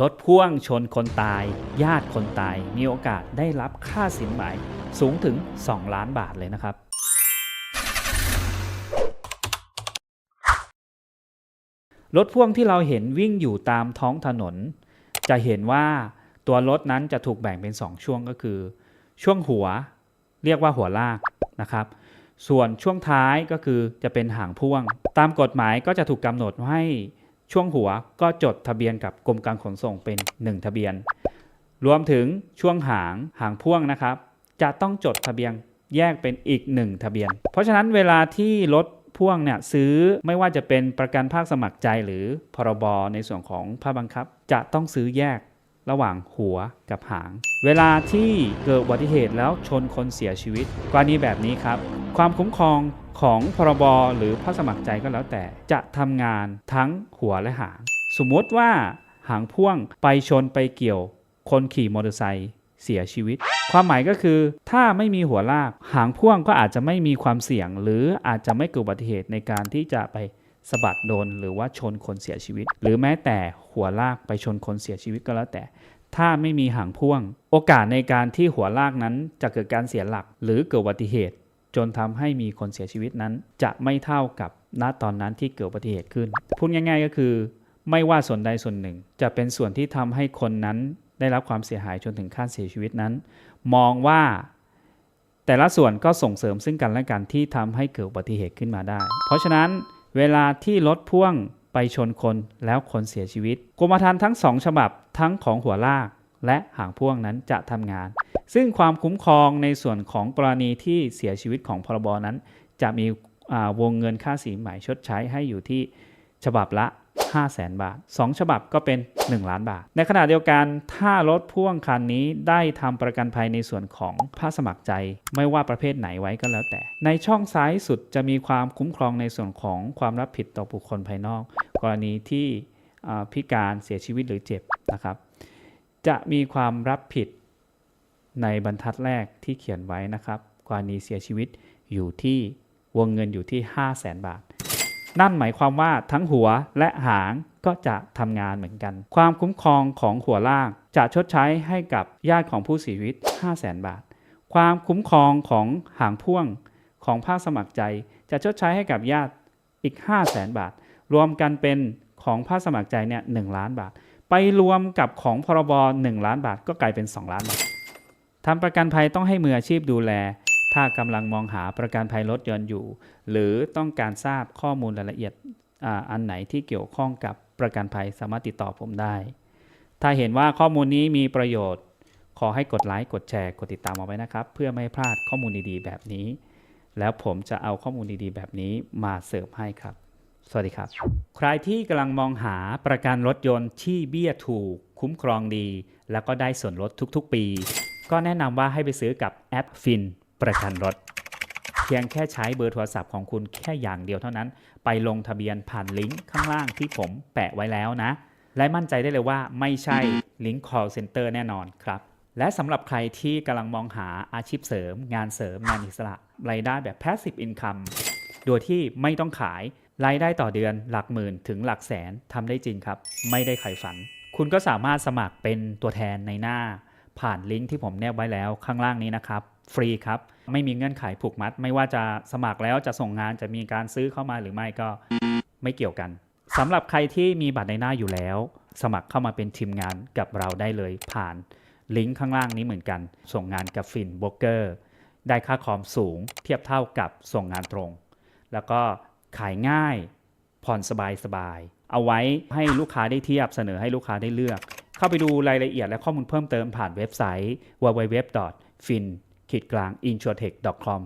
รถพ่วงชนคนตาย ญาติคนตาย มีโอกาสได้รับค่าสินไหมสูงถึง 2 ล้านบาทเลยนะครับ รถพ่วงที่เราเห็นวิ่งอยู่ตามท้องถนน จะเห็นว่าตัวรถนั้นจะถูกแบ่งเป็น 2 ช่วงก็คือ ช่วงหัวเรียกว่าหัวลากนะครับ ส่วนช่วงท้ายก็คือจะเป็นหางพ่วง ตามกฎหมายก็จะถูกกำหนดให้ ช่วงหัวก็จดทะเบียนกับกรมการขนส่งเป็น 1 ทะเบียน รวมถึงช่วงหางหางพ่วงนะครับ จะต้องจดทะเบียนแยกเป็นอีก 1 ทะเบียน เพราะฉะนั้นเวลาที่รถพ่วงเนี่ยซื้อไม่ว่าจะเป็นประกันภาคสมัครใจหรือพรบในส่วนของภาคบังคับ จะต้องซื้อแยกระหว่างหัวกับหาง เวลาที่เกิดอุบัติเหตุแล้วชนคนเสียชีวิตกรณีแบบนี้ครับ ความคุ้มครองของพรบหรือภาคสมัครใจก็แล้วแต่จะทำงานทั้งหัวและหาง สมมติว่าหางพ่วงไปชนไปเกี่ยว คนขี่มอเตอร์ไซค์เสียชีวิต ความหมายก็คือ ถ้าไม่มีหัวลาก หางพ่วงก็อาจจะไม่มีความเสี่ยง หรืออาจจะไม่เกิดอุบัติเหตุในการที่จะไปสะบัดโดนหรือว่าชนคนเสียชีวิต หรือแม้แต่หัวลากไปชนคนเสียชีวิตก็แล้วแต่ ถ้าไม่มีหางพ่วง โอกาสในการที่หัวลากนั้นจะเกิดการเสียหลัก หรือเกิดอุบัติเหตุ จนทำให้มีคนเสียชีวิตนั้น จะไม่เท่ากับณตอนนั้นที่เกิดอุบัติเหตุขึ้น พูดง่าย ๆ ก็คือ ไม่ว่าส่วนใดส่วนหนึ่ง จะเป็นส่วนที่ทำให้คนนั้นได้รับความเสียหายจนถึงขั้นเสียชีวิตนั้น มองว่า แต่ละส่วนก็ส่งเสริมซึ่งกันและกันที่ทำให้เกิดอุบัติเหตุขึ้นมาได้ เพราะฉะนั้นเวลาที่รถพ่วงไปชนคนแล้วคนเสียชีวิตกรมธรรม์ทั้งสองฉบับทั้งของหัวลากและหางพ่วงนั้นจะทำงาน ซึ่งความคุ้มครองในส่วนของกรณีที่เสียชีวิตของพรบนั้น จะมีวงเงินค่าสีหมชดใช้ให้อยู่ที่ฉบับละ 5 0 0แสนบาท 2 ฉบับก็เป็น 1 ล้านบาท ในขณะเดียวกันถ้ารถพ่วงคันนี้ได้ทำประกันภัยในส่วนของภาคสมัครใจ ไม่ว่าประเภทไหนไว้ก็แล้วแต่ ในช่องซ้ายสุดจะมีความคุ้มครองในส่วนของความรับผิดต่อบุคคลภายนอก กรณีที่พิการเสียชีวิตหรือเจ็บนะครับ จะมีความรับผิด ในบรรทัดแรกที่เขียนไว้นะครับกรณีเสียชีวิตอยู่ที่วงเงินอยู่ที่ 5 0 0แสนบาท นั่นหมายความว่าทั้งหัวและหางก็จะทำงานเหมือนกัน ความคุ้มครองของหัวล่ากจะชดใช้ให้กับญาติของผู้เสียชีวิต 5 0 0แสนบาท ความคุ้มครองของหางพ่วงของภาคสมัครใจ จะชดใช้ให้กับญาติอีก 5 0 0แสนบาท รวมกันเป็นของภาคสมัครใจเนี่ยหล้านบาท ไปรวมกับของพรบ 1 ล้านบาท ก็กลายเป็น 2 ล้านบาท ทำประกันภัยต้องให้มืออาชีพดูแล ถ้ากำลังมองหาประกันภัยรถยนต์อยู่ หรือต้องการทราบข้อมูลรายละเอียดออันไหนที่เกี่ยวข้องกับประกันภัยสามารถติดต่อผมได้ ถ้าเห็นว่าข้อมูลนี้มีประโยชน์ ขอให้กดไลค์กดแชร์กดติดตามเอาไว้นะครับ เพื่อไม่ให้พลาดข้อมูลดีๆ แบบนี้ แล้วผมจะเอาข้อมูลดีๆ แบบนี้มาเสิร์ฟให้ครับ สวัสดีครับ ใครที่กำลังมองหาประกันรถยนต์ที่เบี้ยถูก คุ้มครองดี แล้วก็ได้ส่วนลดทุกๆ ปี ก็แนะนำว่าให้ไปซื้อกับแอปฟินประกันรถ เพียงแค่ใช้เบอร์โทรศัพท์ของคุณแค่อย่างเดียวเท่านั้น ไปลงทะเบียนผ่านลิงก์ข้างล่างที่ผมแปะไว้แล้วนะ และมั่นใจได้เลยว่าไม่ใช่ลิงก์ call center แน่นอนครับ และสำหรับใครที่กำลังมองหาอาชีพเสริม งานเสริมงานอิสระรายได้แบบ passive income โดยที่ไม่ต้องขายรายได้ต่อเดือนหลักหมื่นถึงหลักแสนทำได้จริงครับ ไม่ได้ใครฝัน คุณก็สามารถสมัครเป็นตัวแทนในหน้า ผ่านลิงก์ที่ผมแนบไว้แล้วข้างล่างนี้นะครับ ฟรีครับ ไม่มีเงื่อนไขผูกมัด ไม่ว่าจะสมัครแล้วจะส่งงานจะมีการซื้อเข้ามาหรือไม่ก็ไม่เกี่ยวกันสำหรับใครที่มีบัตรในหน้าอยู่แล้ว สมัครเข้ามาเป็นทีมงานกับเราได้เลยผ่านลิงก์ข้างล่างนี้เหมือนกัน ส่งงานกับฟินโบรกเกอร์ได้ค่าคอมสูง เทียบเท่ากับส่งงานตรง แล้วก็ขายง่ายผ่อนสบายสบายเอาไว้ให้ลูกค้าได้เทียบเสนอให้ลูกค้าได้เลือก เข้าไปดูรายละเอียดและข้อมูลเพิ่มเติมผ่านเว็บไซต์ www.fin-insurtech.com